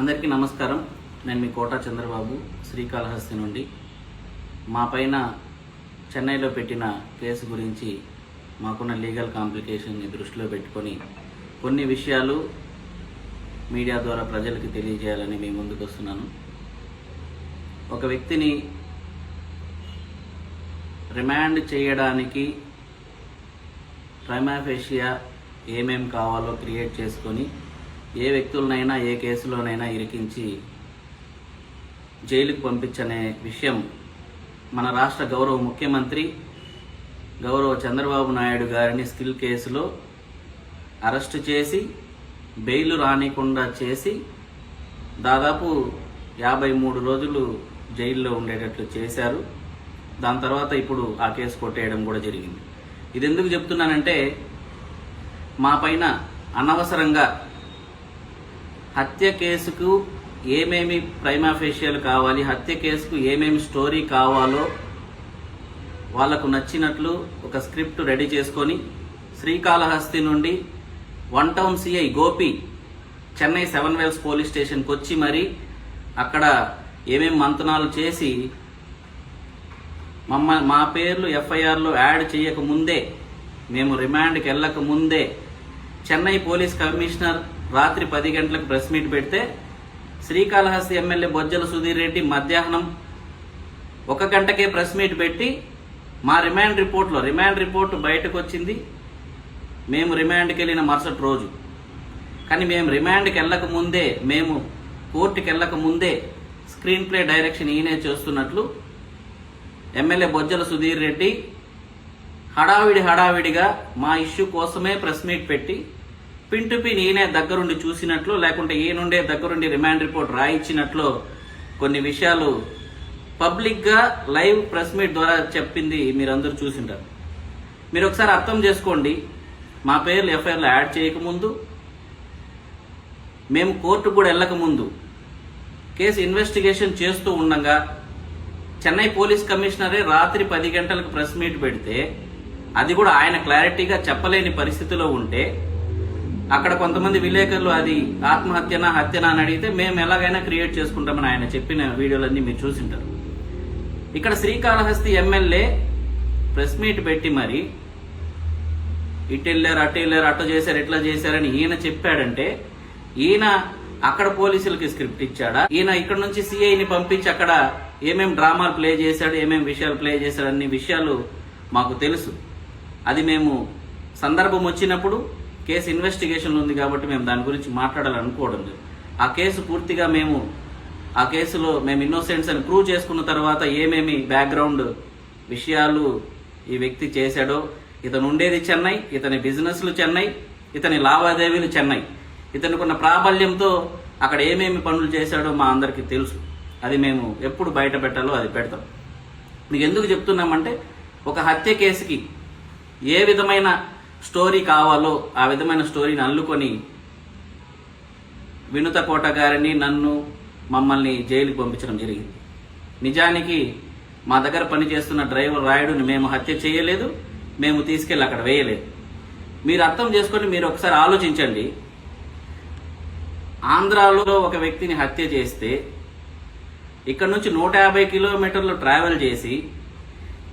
అందరికీ నమస్కారం. నేను మీ కోట చంద్రబాబు శ్రీకాళహస్తి నుండి. మా పైన చెన్నైలో పెట్టిన కేసు గురించి మాకున్న లీగల్ కాంప్లికేషన్ని దృష్టిలో పెట్టుకొని కొన్ని విషయాలు మీడియా ద్వారా ప్రజలకు తెలియజేయాలని మీ ముందుకు వస్తున్నాను. ఒక వ్యక్తిని రిమాండ్ చేయడానికి ప్రైమాఫేషియా ఏమేం కావాలో క్రియేట్ చేసుకొని ఏ వ్యక్తులనైనా ఏ కేసులోనైనా ఇరికించి జైలుకు పంపించనే విషయం మన రాష్ట్ర గౌరవ ముఖ్యమంత్రి గౌరవ చంద్రబాబు నాయుడు గారిని స్కిల్ కేసులో అరెస్టు చేసి బెయిల్ రానికుండా చేసి దాదాపు యాభై మూడు రోజులు జైల్లో ఉండేటట్లు చేశారు. దాని తర్వాత ఇప్పుడు ఆ కేసు కొట్టేయడం కూడా జరిగింది. ఇది ఎందుకు చెప్తున్నానంటే మా పైన అనవసరంగా హత్య కేసుకు ఏమేమి ప్రైమాఫేషియల్ కావాలి హత్య కేసుకు ఏమేమి స్టోరీ కావాలో వాళ్ళకు నచ్చినట్లు ఒక స్క్రిప్ట్ రెడీ చేసుకొని శ్రీకాళహస్తి నుండి one town CI Gopi Chennai Seven Wells police స్టేషన్కి వచ్చి మరి అక్కడ ఏమేమి మంతనాలు చేసి మమ్మ మా పేర్లు ఎఫ్ఐఆర్లో యాడ్ చేయక ముందే మేము రిమాండ్కి వెళ్ళక ముందే చెన్నై పోలీస్ కమిషనర్ రాత్రి పది గంటలకు ప్రెస్ మీట్ పెడితే శ్రీకాళహస్తి ఎమ్మెల్యే బొజ్జల సుధీర్ రెడ్డి మధ్యాహ్నం ఒక గంటకే ప్రెస్ మీట్ పెట్టి మా రిమాండ్ రిపోర్ట్లో రిమాండ్ రిపోర్ట్ బయటకు వచ్చింది మేము రిమాండ్కి వెళ్ళిన మరుసటి రోజు. కానీ మేము రిమాండ్కి వెళ్ళక ముందే మేము కోర్టుకి వెళ్ళక ముందే స్క్రీన్ ప్లే డైరెక్షన్ ఈయనే చేస్తున్నట్లు ఎమ్మెల్యే బొజ్జల సుధీర్ రెడ్డి హడావిడి హడావిడిగా మా ఇష్యూ కోసమే ప్రెస్ మీట్ పెట్టి పిన్ టు పిన్ ఈయనే దగ్గరుండి చూసినట్లు లేకుంటే ఈయనుండే దగ్గరుండి రిమాండ్ రిపోర్ట్ రాయించినట్లు కొన్ని విషయాలు పబ్లిక్గా లైవ్ ప్రెస్ మీట్ ద్వారా చెప్పింది మీరందరూ చూసింటారు మీరు ఒకసారి అర్థం చేసుకోండి మా పేర్లు ఎఫ్ఐఆర్లో యాడ్ చేయకముందు మేము కోర్టు కూడా వెళ్ళకముందు కేసు ఇన్వెస్టిగేషన్ చేస్తూ ఉండగా చెన్నై పోలీస్ కమిషనరే రాత్రి పది గంటలకు ప్రెస్ మీట్ పెడితే అది కూడా ఆయన క్లారిటీగా చెప్పలేని పరిస్థితిలో ఉంటే అక్కడ కొంతమంది విలేకరులు అది ఆత్మహత్యనా హత్యనా అని అడిగితే మేము ఎలాగైనా క్రియేట్ చేసుకుంటామని ఆయన చెప్పిన వీడియోలన్నీ మీరు చూసింటారు. ఇక్కడ శ్రీకాళహస్తి ఎమ్మెల్యే ప్రెస్ మీట్ పెట్టి మరి ఇటు వెళ్ళారు అటు వెళ్ళారు అటు చేశారు ఇట్లా చేశారని ఈయన చెప్పాడంటే ఈయన అక్కడ పోలీసులకి స్క్రిప్ట్ ఇచ్చాడా? ఈయన ఇక్కడ నుంచి సిఐని పంపించి అక్కడ ఏమేం డ్రామాలు ప్లే చేశాడు ఏమేం విషయాలు ప్లే చేశాడు అన్ని విషయాలు మాకు తెలుసు. అది మేము సందర్భం వచ్చినప్పుడు కేసు ఇన్వెస్టిగేషన్ ఉంది కాబట్టి మేము దాని గురించి మాట్లాడాలనుకోవడం లేదు. ఆ కేసు పూర్తిగా మేము ఆ కేసులో మేము ఇన్నోసెంట్స్ అని ప్రూవ్ చేసుకున్న తర్వాత ఏమేమి బ్యాక్గ్రౌండ్ విషయాలు ఈ వ్యక్తి చేశాడో ఇతను ఉండేది చెన్నై ఇతని బిజినెస్లు చెన్నై ఇతని లావాదేవీలు చెన్నై. ఇతనికి ప్రాబల్యంతో అక్కడ ఏమేమి పనులు చేశాడో మా అందరికీ తెలుసు. అది మేము ఎప్పుడు బయట పెట్టాలో అది పెడతాం. మీకు ఎందుకు చెప్తున్నామంటే ఒక హత్య కేసుకి ఏ విధమైన స్టోరీ కావాలో ఆ విధమైన స్టోరీని అల్లుకొని వినుత కోట గారిని నన్ను మమ్మల్ని జైలుకి పంపించడం జరిగింది. నిజానికి మా దగ్గర పనిచేస్తున్న డ్రైవర్ రాయుడుని మేము హత్య చేయలేదు మేము తీసుకెళ్ళి అక్కడ వేయలేదు. మీరు అర్థం చేసుకొని మీరు ఒకసారి ఆలోచించండి. ఆంధ్రాలో ఒక వ్యక్తిని హత్య చేస్తే ఇక్కడ నుంచి నూట యాభై కిలోమీటర్లు ట్రావెల్ చేసి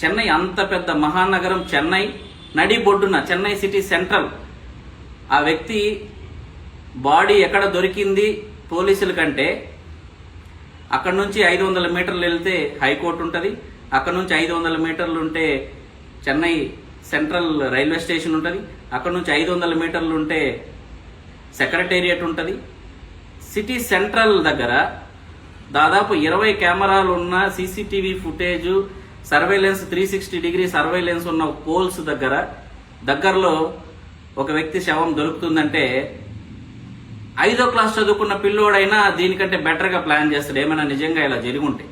చెన్నై అంత పెద్ద మహానగరం చెన్నై నడి బొడ్డున చెన్నై సిటీ సెంట్రల్ ఆ వ్యక్తి బాడీ ఎక్కడ దొరికింది పోలీసుల కంటే అక్కడ నుంచి ఐదు వందల మీటర్లు వెళ్తే హైకోర్టు ఉంటుంది అక్కడ నుంచి ఐదు వందల మీటర్లు ఉంటే చెన్నై సెంట్రల్ రైల్వే స్టేషన్ ఉంటుంది అక్కడ నుంచి ఐదు వందల మీటర్లు ఉంటే సెక్రటేరియట్ ఉంటుంది. సిటీ సెంట్రల్ దగ్గర దాదాపు ఇరవై కెమెరాలు ఉన్న CCTV footage surveillance three sixty degree surveillance ఉన్న పోల్స్ దగ్గర దగ్గరలో ఒక వ్యక్తి శవం దొరుకుతుందంటే ఐదో క్లాస్ చదువుకున్న పిల్లోడైనా దీనికంటే బెటర్గా ప్లాన్ చేస్తాడు. ఏమైనా నిజంగా ఇలా జరుగుంటే.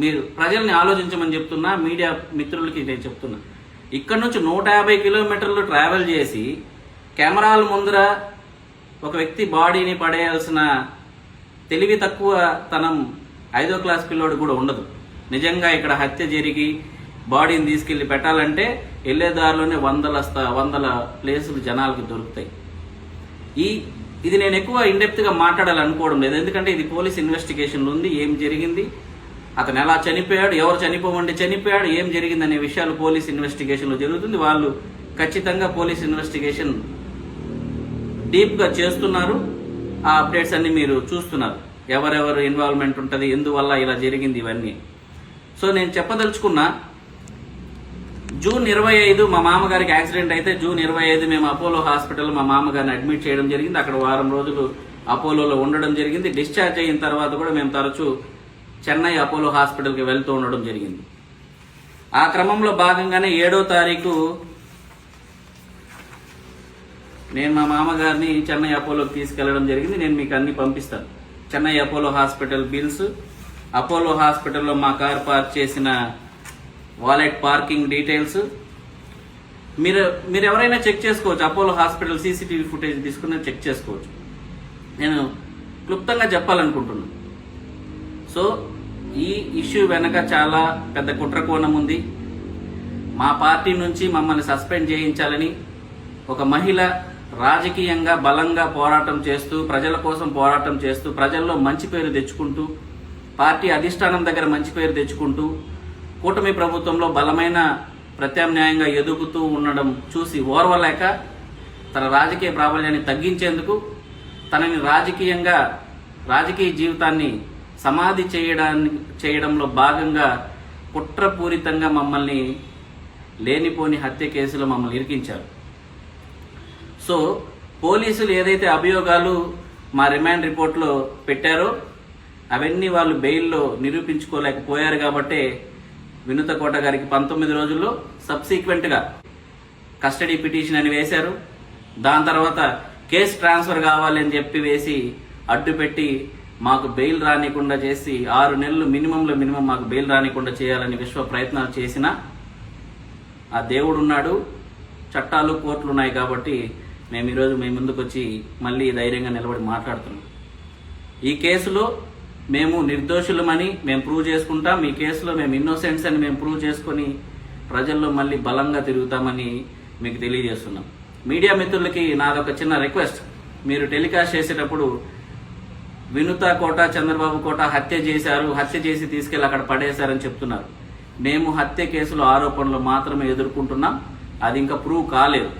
మీరు ప్రజల్ని ఆలోచించమని చెప్తున్నా మీడియా మిత్రులకి నేను చెప్తున్నా. ఇక్కడ నుంచి నూట యాభై కిలోమీటర్లు ట్రావెల్ చేసి కెమెరాల ముందర ఒక వ్యక్తి బాడీని పడేయాల్సిన తెలివి తక్కువ తనం ఐదో క్లాస్ పిల్లోడు కూడా ఉండదు. నిజంగా ఇక్కడ హత్య జరిగి బాడీని తీసుకెళ్ళి పెట్టాలంటే వెళ్ళే దారిలోనే వందల వందల ప్లేసులు జనాలకు దొరుకుతాయి. ఈ ఇది నేను ఎక్కువ ఇండెప్త్గా మాట్లాడాలనుకోవడం లేదు. ఎందుకంటే ఇది పోలీస్ ఇన్వెస్టిగేషన్లో ఉంది ఏం జరిగింది అతను ఎలా చనిపోయాడు ఎవరు చనిపోమండి చనిపోయాడు ఏం జరిగింది అనే విషయాలు పోలీస్ ఇన్వెస్టిగేషన్లో జరుగుతుంది. వాళ్ళు ఖచ్చితంగా పోలీస్ ఇన్వెస్టిగేషన్ డీప్గా చేస్తున్నారు. ఆ అప్డేట్స్ అన్ని మీరు చూస్తున్నారు. ఎవరెవరు ఇన్వాల్వ్మెంట్ ఉంటుంది ఎందువల్ల ఇలా జరిగింది ఇవన్నీ. సో నేను చెప్పదలుచుకున్నా జూన్ ఇరవై ఐదు మా మామగారికి యాక్సిడెంట్ అయితే జూన్ ఇరవై ఐదు మేము అపోలో హాస్పిటల్ మా మామగారిని అడ్మిట్ చేయడం జరిగింది. అక్కడ వారం రోజులు అపోలోలో ఉండడం జరిగింది. డిశ్చార్జ్ అయిన తర్వాత కూడా మేము తరచూ చెన్నై అపోలో హాస్పిటల్కి వెళ్తూ ఉండడం జరిగింది. ఆ క్రమంలో భాగంగానే ఏడో తారీఖు నేను మా మామగారిని చెన్నై అపోలోకి తీసుకెళ్ళడం జరిగింది. నేను మీకు అన్ని పంపిస్తాను. Chennai Apollo hospital bills Apollo హాస్పిటల్లో మా కార్ పార్క్ చేసిన వాలెట్ పార్కింగ్ డీటెయిల్స్. మీరు మీరు ఎవరైనా చెక్ చేసుకోవచ్చు అపోలో హాస్పిటల్ సీసీటీవీ ఫుటేజ్ తీసుకుని చెక్ చేసుకోవచ్చు. నేను క్లుప్తంగా చెప్పాలనుకుంటున్నాను సో ఈ ఇష్యూ వెనక చాలా పెద్ద కుట్ర కోణం ఉంది. మా పార్టీ నుంచి మమ్మల్ని సస్పెండ్ చేయించాలని ఒక మహిళ రాజకీయంగా బలంగా పోరాటం చేస్తూ ప్రజల కోసం పోరాటం చేస్తూ ప్రజల్లో మంచి పేరు తెచ్చుకుంటూ పార్టీ అధిష్టానం దగ్గర మంచి పేరు తెచ్చుకుంటూ కూటమి ప్రభుత్వంలో బలమైన ప్రత్యామ్నాయంగా ఎదుగుతూ ఉండడం చూసి ఓర్వలేక తన రాజకీయ ప్రాబల్యాన్ని తగ్గించేందుకు తనని రాజకీయంగా రాజకీయ జీవితాన్ని సమాధి చేయడానికి చేయడంలో భాగంగా కుట్రపూరితంగా మమ్మల్ని లేనిపోని హత్య కేసులో మమ్మల్ని ఇరికించారు. సో పోలీసులు ఏదైతే అభియోగాలు మా రిమాండ్ రిపోర్ట్లో పెట్టారో అవన్నీ వాళ్ళు బెయిల్లో నిరూపించుకోలేకపోయారు కాబట్టే వినుత కోట గారికి పంతొమ్మిది రోజుల్లో సబ్సీక్వెంట్గా కస్టడీ పిటిషన్ అని వేశారు. దాని తర్వాత కేసు ట్రాన్స్ఫర్ కావాలి అని చెప్పి వేసి అడ్డు పెట్టి మాకు బెయిల్ రానికుండా చేసి ఆరు నెలలు మినిమంలో మినిమం మాకు బెయిల్ రానికుండా చేయాలని విశ్వ ప్రయత్నాలు చేసిన ఆ దేవుడు ఉన్నాడు. చట్టాలు కోర్టులు ఉన్నాయి కాబట్టి మేము ఈరోజు మీ ముందుకు వచ్చి మళ్ళీ ధైర్యంగా నిలబడి మాట్లాడుతున్నాం. ఈ కేసులో మేము నిర్దోషులమని మేము ప్రూవ్ చేసుకుంటాం. మీ కేసులో మేము ఇన్నోసెంట్స్ అని మేము ప్రూవ్ చేసుకొని ప్రజల్లో మళ్ళీ బలంగా తిరుగుతామని మీకు తెలియజేస్తున్నాం. మీడియా మిత్రులకి నాదొక చిన్న రిక్వెస్ట్ మీరు టెలికాస్ట్ చేసేటప్పుడు వినుత కోట చంద్రబాబు కోట హత్య చేశారు హత్య చేసి తీసుకెళ్ళి అక్కడ పడేశారని చెప్తున్నారు. మేము హత్య కేసులో ఆరోపణలు మాత్రమే ఎదుర్కొంటున్నాం. అది ఇంకా ప్రూవ్ కాలేదు.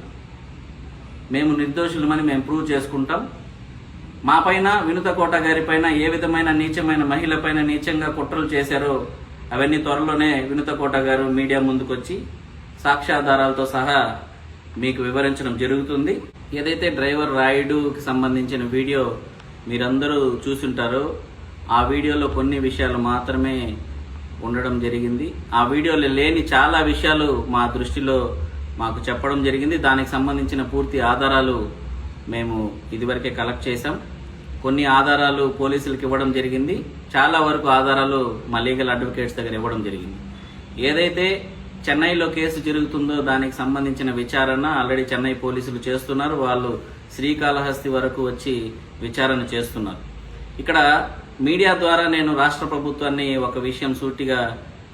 మేము నిర్దోషులమని మేము ప్రూవ్ చేసుకుంటాం. మా పైన వినుత కోట గారి పైన ఏ విధమైన నీచమైన మహిళ పైన నీచంగా కుట్రలు చేశారో అవన్నీ త్వరలోనే వినుత కోట గారు మీడియా ముందుకొచ్చి సాక్ష్యాధారాలతో సహా మీకు వివరించడం జరుగుతుంది. ఏదైతే డ్రైవర్ రాయుడుకి సంబంధించిన వీడియో మీరందరూ చూసుంటారో ఆ వీడియోలో కొన్ని విషయాలు మాత్రమే ఉండడం జరిగింది. ఆ వీడియోలో లేని చాలా విషయాలు మా దృష్టిలో మాకు చెప్పడం జరిగింది. దానికి సంబంధించిన పూర్తి ఆధారాలు మేము ఇదివరకే కలెక్ట్ చేశాం. కొన్ని ఆధారాలు పోలీసులకు ఇవ్వడం జరిగింది. చాలా వరకు ఆధారాలు మా లీగల్ అడ్వకేట్స్ దగ్గర ఇవ్వడం జరిగింది. ఏదైతే చెన్నైలో కేసు జరుగుతుందో దానికి సంబంధించిన విచారణ ఆల్రెడీ చెన్నై పోలీసులు చేస్తున్నారు. వాళ్ళు శ్రీకాళహస్తి వరకు వచ్చి విచారణ చేస్తున్నారు. ఇక్కడ మీడియా ద్వారా నేను రాష్ట్ర ప్రభుత్వాన్ని ఒక విషయం సూటిగా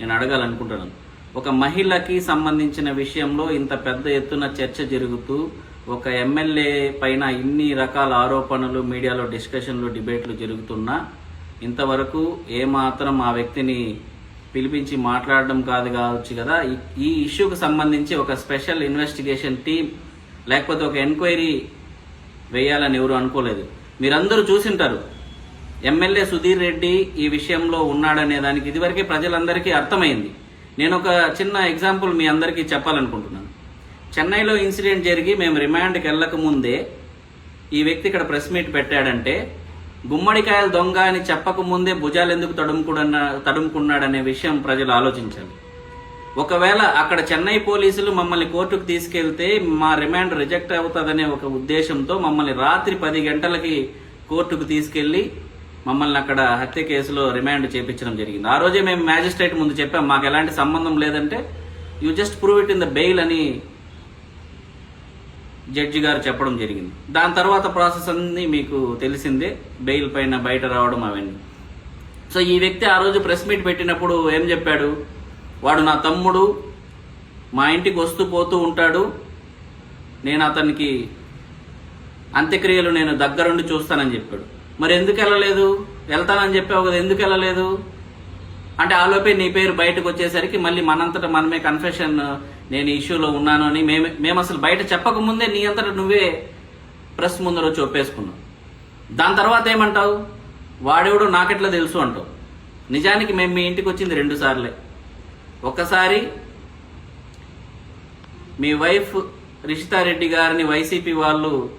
నేను అడగాలనుకుంటున్నాను. ఒక మహిళకి సంబంధించిన విషయంలో ఇంత పెద్ద ఎత్తున చర్చ జరుగుతూ ఒక ఎమ్మెల్యే పైన ఇన్ని రకాల ఆరోపణలు మీడియాలో డిస్కషన్లు డిబేట్లు జరుగుతున్నా ఇంతవరకు ఏమాత్రం ఆ వ్యక్తిని పిలిపించి మాట్లాడడం కాదు కావచ్చు కదా. ఈ- ఇష్యూకి సంబంధించి ఒక స్పెషల్ ఇన్వెస్టిగేషన్ టీం లేకపోతే ఒక ఎంక్వైరీ వేయాలని ఎవరు అనుకోలేదు. మీరందరూ చూసింటారు ఎమ్మెల్యే సుధీర్ రెడ్డి ఈ విషయంలో ఉన్నాడనే దానికి ఇదివరకే ప్రజలందరికీ అర్థమైంది. నేను ఒక చిన్న ఎగ్జాంపుల్ మీ అందరికీ చెప్పాలనుకుంటున్నాను. చెన్నైలో ఇన్సిడెంట్ జరిగి మేము రిమాండ్కి వెళ్ళక ముందే ఈ వ్యక్తి ఇక్కడ ప్రెస్ మీట్ పెట్టాడంటే గుమ్మడికాయల దొంగ అని చెప్పక ముందే భుజాలు ఎందుకు తడుముకుడన్న తడుముకున్నాడనే విషయం ప్రజలు ఆలోచించాలి. ఒకవేళ అక్కడ చెన్నై పోలీసులు మమ్మల్ని కోర్టుకు తీసుకెళ్తే మా రిమాండ్ రిజెక్ట్ అవుతుందనే ఒక ఉద్దేశంతో మమ్మల్ని రాత్రి పది గంటలకి కోర్టుకు తీసుకెళ్ళి మమ్మల్ని అక్కడ హత్య కేసులో రిమాండ్ చేపించడం జరిగింది. ఆ రోజే మేము మ్యాజిస్ట్రేట్ ముందు చెప్పాం మాకు ఎలాంటి సంబంధం లేదంటే you just prove it in the bail అని జడ్జి గారు చెప్పడం జరిగింది. దాని తర్వాత ప్రాసెస్ అన్ని మీకు తెలిసిందే బెయిల్ పైన బయట రావడం అవన్నీ. సో ఈ వ్యక్తి ఆ రోజు ప్రెస్ మీట్ పెట్టినప్పుడు ఏం చెప్పాడు? వాడు నా తమ్ముడు మా ఇంటికి వస్తూ పోతూ ఉంటాడు. నేను అతనికి అంత్యక్రియలు నేను దగ్గరుండి చూస్తానని చెప్పాడు. మరి ఎందుకు వెళ్ళలేదు? వెళ్తానని చెప్పావు కదా ఎందుకు వెళ్ళలేదు? అంటే ఆలోపే నీ పేరు బయటకు వచ్చేసరికి మళ్ళీ మనంతటా మనమే కన్ఫెషన్ నేను ఇష్యూలో ఉన్నాను అని మేము మేము అసలు బయట చెప్పక ముందే నీ అంతట నువ్వే ప్రెస్ ముందర వచ్చి ఒప్పేసుకున్నావు. దాని తర్వాత ఏమంటావు? వాడెవడో నాకెట్లా తెలుసు అంటావు. నిజానికి మేము మీ ఇంటికి వచ్చింది రెండు సార్లే. ఒక్కసారి మీ వైఫ్ రిషితారెడ్డి గారిని వైసీపీ వాళ్ళు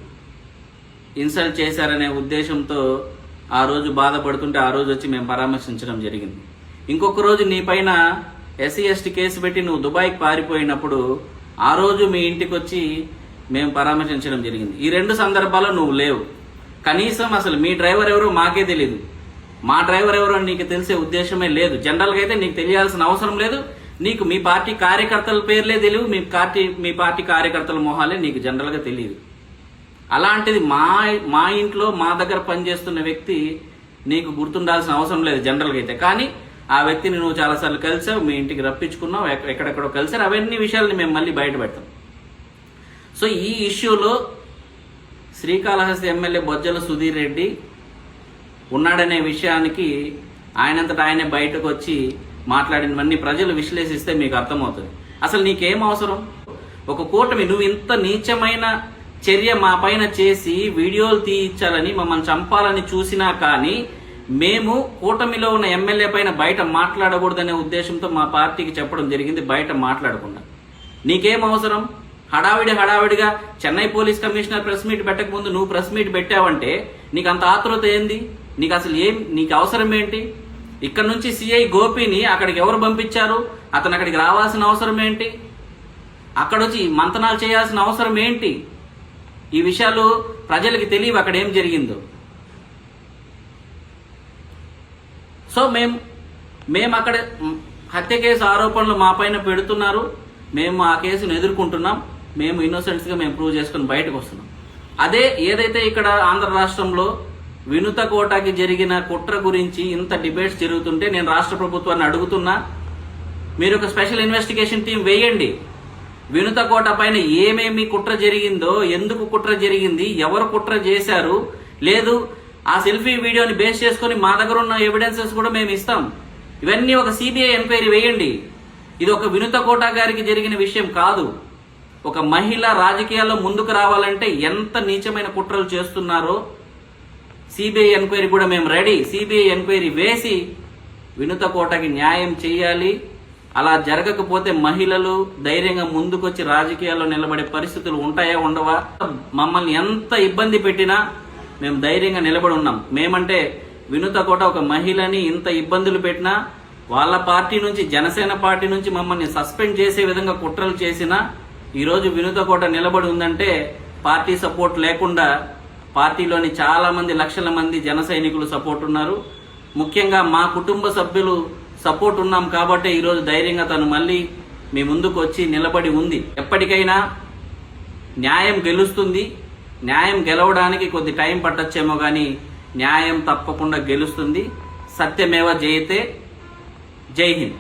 ఇన్సల్ట్ చేశారనే ఉద్దేశంతో ఆ రోజు బాధపడుతుంటే ఆ రోజు వచ్చి మేము పరామర్శించడం జరిగింది. ఇంకొక రోజు నీ పైన ఎస్సీ ఎస్టీ కేసు పెట్టి నువ్వు దుబాయ్కి పారిపోయినప్పుడు ఆ రోజు మీ ఇంటికి వచ్చి మేము పరామర్శించడం జరిగింది. ఈ రెండు సందర్భాల్లో నువ్వు లేవు. కనీసం అసలు మీ డ్రైవర్ ఎవరో మాకే తెలియదు మా డ్రైవర్ ఎవరో నీకు తెలిసే ఉద్దేశమే లేదు. జనరల్గా అయితే నీకు తెలియాల్సిన అవసరం లేదు. నీకు మీ పార్టీ కార్యకర్తల పేర్లే తెలియవు. మీ పార్టీ మీ పార్టీ కార్యకర్తల మొహాలే నీకు జనరల్గా తెలియదు. అలాంటిది మా మా ఇంట్లో మా దగ్గర పనిచేస్తున్న వ్యక్తి నీకు గుర్తుండాల్సిన అవసరం లేదు జనరల్గా అయితే. కానీ ఆ వ్యక్తిని నువ్వు చాలాసార్లు కలిసావు మీ ఇంటికి రప్పించుకున్నావు ఎక్కడెక్కడో కలిసారు అవన్నీ విషయాలని మేము మళ్ళీ బయట పెడతాం. సో ఈ ఇష్యూలో శ్రీకాళహస్తి ఎమ్మెల్యే బొజ్జల సుధీర్ రెడ్డి ఉన్నాడనే విషయానికి ఆయనంతటా ఆయనే బయటకు వచ్చి మాట్లాడినవన్నీ ప్రజలు విశ్లేషిస్తే మీకు అర్థమవుతుంది. అసలు నీకేం అవసరం? ఒక కూటమి నువ్వు ఇంత నీచమైన చర్య మా పైన చేసి వీడియోలు తీయించాలని మమ్మల్ని చంపాలని చూసినా కానీ మేము కూటమిలో ఉన్న ఎమ్మెల్యే పైన బయట మాట్లాడకూడదనే ఉద్దేశంతో మా పార్టీకి చెప్పడం జరిగింది బయట మాట్లాడకుండా. నీకేం అవసరం? హడావిడి హడావిడిగా Chennai police commissioner press meet పెట్టక ముందు నువ్వు ప్రెస్ మీట్ పెట్టావంటే నీకు అంత ఆతృత ఏంది? నీకు అసలు ఏం నీకు అవసరం ఏంటి? ఇక్కడ నుంచి సిఐ గోపిని అక్కడికి ఎవరు పంపించారు? అతను అక్కడికి రావాల్సిన అవసరం ఏంటి? అక్కడ వచ్చి మంతనాలు చేయాల్సిన అవసరం ఏంటి? ఈ విషయాలు ప్రజలకి తెలియవు అక్కడ ఏం జరిగిందో. సో మేము మేము అక్కడ హత్య కేసు ఆరోపణలు మా పైన పెడుతున్నారు. మేము ఆ కేసును ఎదుర్కొంటున్నాం. మేము ఇన్నోసెంట్స్గా మేము ప్రూవ్ చేసుకుని బయటకు వస్తున్నాం. అదే ఏదైతే ఇక్కడ ఆంధ్ర రాష్ట్రంలో వినుత కోటాకి జరిగిన కుట్ర గురించి ఇంత డిబేట్స్ జరుగుతుంటే నేను రాష్ట్ర ప్రభుత్వాన్ని అడుగుతున్నా. మీరు ఒక స్పెషల్ ఇన్వెస్టిగేషన్ టీం వేయండి. వినుత కోట పైన ఏమేమి కుట్ర జరిగిందో ఎందుకు కుట్ర జరిగింది ఎవరు కుట్ర చేశారు లేదు ఆ సెల్ఫీ వీడియోని బేస్ చేసుకొని మా దగ్గర ఉన్న ఎవిడెన్సెస్ కూడా మేము ఇస్తాం. ఇవన్నీ ఒక సిబిఐ ఎంక్వైరీ వేయండి. ఇది ఒక వినుత కోట గారికి జరిగిన విషయం కాదు. ఒక మహిళ రాజకీయాల్లో ముందుకు రావాలంటే ఎంత నీచమైన కుట్రలు చేస్తున్నారో సిబిఐ ఎంక్వైరీ కూడా మేము రెడీ. సిబిఐ ఎంక్వైరీ వేసి వినుత కోటకి న్యాయం చేయాలి. అలా జరగకపోతే మహిళలు ధైర్యంగా ముందుకొచ్చి రాజకీయాల్లో నిలబడే పరిస్థితులు ఉంటాయా ఉండవా? మమ్మల్ని ఎంత ఇబ్బంది పెట్టినా మేము ధైర్యంగా నిలబడి ఉన్నాం. మేమంటే వినుత కోట ఒక మహిళని ఇంత ఇబ్బందులు పెట్టినా వాళ్ళ పార్టీ నుంచి జనసేన పార్టీ నుంచి మమ్మల్ని సస్పెండ్ చేసే విధంగా కుట్రలు చేసినా ఈరోజు వినుత కోట నిలబడి ఉందంటే పార్టీ సపోర్ట్ లేకుండా పార్టీలోని చాలా మంది లక్షల మంది జన సైనికులు సపోర్ట్ ఉన్నారు. ముఖ్యంగా మా కుటుంబ సభ్యులు సపోర్ట్ ఉన్నాం కాబట్టి ఈరోజు ధైర్యంగా తను మళ్ళీ మీ ముందుకు వచ్చి నిలబడి ఉంది. ఎప్పటికైనా న్యాయం గెలుస్తుంది. న్యాయం గెలవడానికి కొద్ది టైం పట్టొచ్చేమో కానీ న్యాయం తప్పకుండా గెలుస్తుంది. సత్యమేవ జయతే జై హింద్.